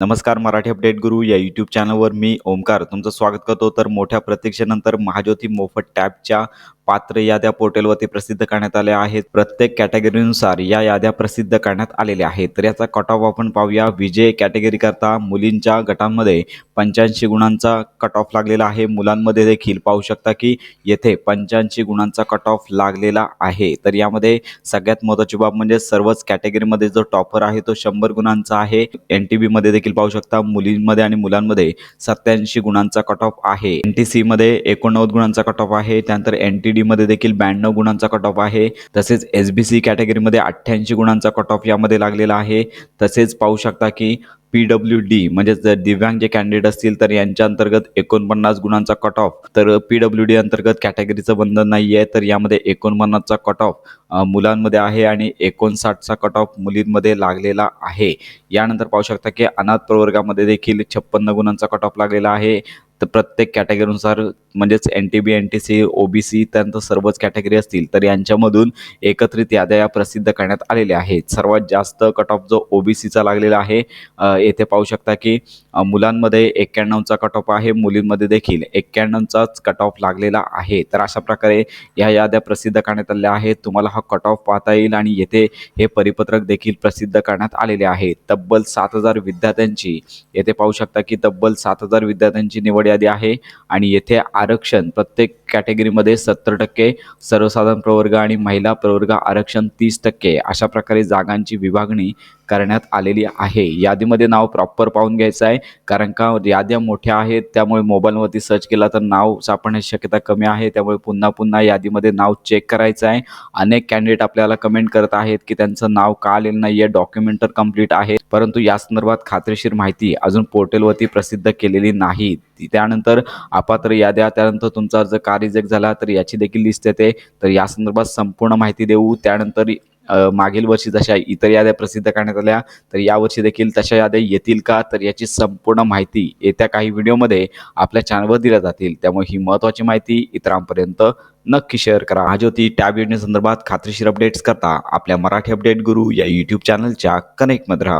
नमस्कार मराठी अपडेट गुरु या यूट्यूब चॅनलवर मी ओमकार. तुमचं स्वागत करतो. तर मोठ्या प्रतीक्षेनंतर महाज्योती मोफत टॅबच्या पात्र याद्या पोर्टलवरती प्रसिद्ध करण्यात आल्या आहेत. प्रत्येक कॅटेगरीनुसार या याद्या प्रसिद्ध करण्यात आलेल्या आहेत. तर याचा कट ऑफ आपण पाहूया. विजय कॅटेगरी करता मुलींच्या गटांमध्ये पंच्याऐंशी गुणांचा कट ऑफ लागलेला आहे. मुलांमध्ये देखील पाहू शकता की येथे पंच्याऐंशी गुणांचा कट ऑफ लागलेला आहे. तर यामध्ये सगळ्यात महत्त्वाची बाब म्हणजे सर्वच कॅटेगरीमध्ये जो टॉपर आहे तो शंभर गुणांचा आहे. एन टी बीमध्ये देखील पाहू शकता मुलींमध्ये आणि मुलांमध्ये सत्याऐंशी गुणांचा कट ऑफ आहे. एन टी सीमध्ये एकोणनव्वद गुणांचा कट ऑफ आहे. त्यानंतर एन टी डीमध्ये देखील ब्याण्णव गुणांचा कट ऑफ आहे. तसेच एस बी सी कॅटेगरीमध्ये अठ्ठ्याऐंशी गुणांचा कट ऑफ यामध्ये लागलेला आहे. तसेच पाहू शकता की पी डब्ल्यू डी म्हणजेच जर दिव्यांग जे कॅन्डिडेट असतील तर यांच्या अंतर्गत एकोणपन्नास गुणांचा कट ऑफ तर पी डब्ल्यू डी अंतर्गत कॅटेगरीचं बंधन नाही आहे तर यामध्ये एकोणपन्नासचा कट ऑफ मुलांमध्ये आहे आणि एकोणसाठचा कट ऑफ मुलींमध्ये लागलेला आहे. यानंतर पाहू शकता की अनाथ प्रवर्गामध्ये देखील छप्पन्न गुणांचा कट ऑफ लागलेला आहे. तर प्रत्येक कॅटेगरीनुसार म्हणजेच N T B N T C O B C त्यानंतर सर्वच कॅटेगरी असतील तर यांच्यामधून एकत्रित याद्या या प्रसिद्ध करण्यात आलेल्या आहेत. सर्वात जास्त कट ऑफ जो ओ बी सीचा लागलेला आहे येथे पाहू शकता की मुलांमध्ये एक्क्याण्णवचा कट ऑफ आहे मुलींमध्ये देखील एक्क्याण्णवचाच कट ऑफ लागलेला आहे. तर अशा प्रकारे या याद्या प्रसिद्ध करण्यात आल्या आहेत. तुम्हाला हा कट ऑफ पाहता येईल आणि येथे हे परिपत्रक देखील प्रसिद्ध करण्यात आलेले आहे तब्बल सात हजार विद्यार्थ्यांची येथे पाहू शकता की तब्बल सात हजार विद्यार्थ्यांची निवड यादी आहे आणि येथे आरक्षण. प्रत्येक कॅटेगरीमध्ये सत्तर टक्के सर्वसाधारण प्रवर्ग आणि महिला प्रवर्ग आरक्षण तीस टक्के. अशा प्रकारे जागांची विभागणी करण्यात आलेली आहे. यादीमध्ये नाव प्रॉपर पाहून घ्यायचं आहे. कारण का याद्या मोठ्या आहेत त्यामुळे मोबाईलवरती सर्च केला तर नाव सापडण्याची शक्यता कमी आहे. त्यामुळे पुन्हा पुन्हा यादीमध्ये नाव चेक करायचं आहे. अनेक कॅन्डिडेट आपल्याला कमेंट करत आहेत की त्यांचं नाव का आलेलं नाही आहे डॉक्युमेंट तर कंप्लीट आहे. परंतु या संदर्भात खात्रीशीर माहिती अजून पोर्टलवरती प्रसिद्ध केलेली नाही. त्यानंतर अपात्र याद्या त्यानंतर तुमचा अर्ज का रिजेक्ट झाला तर याची देखील लिस्ट येते. तर या संदर्भात संपूर्ण माहिती देऊ. त्यानंतर मागील वर्षी जशा इतर याद्या प्रसिद्ध करण्यात आल्या तर यावर्षी देखील तशा याद्या येतील का? तर याची संपूर्ण माहिती येत्या काही व्हिडिओमध्ये आपल्या चॅनलवर दिल्या जातील. त्यामुळे ही महत्त्वाची माहिती इतरांपर्यंत नक्की शेअर करा. महाज्योती टॅब योजनेसंदर्भात खात्रीशीर अपडेट्स करता आपल्या मराठी अपडेट गुरु या यूट्यूब चॅनलच्या कनेक्टमध्ये राहा.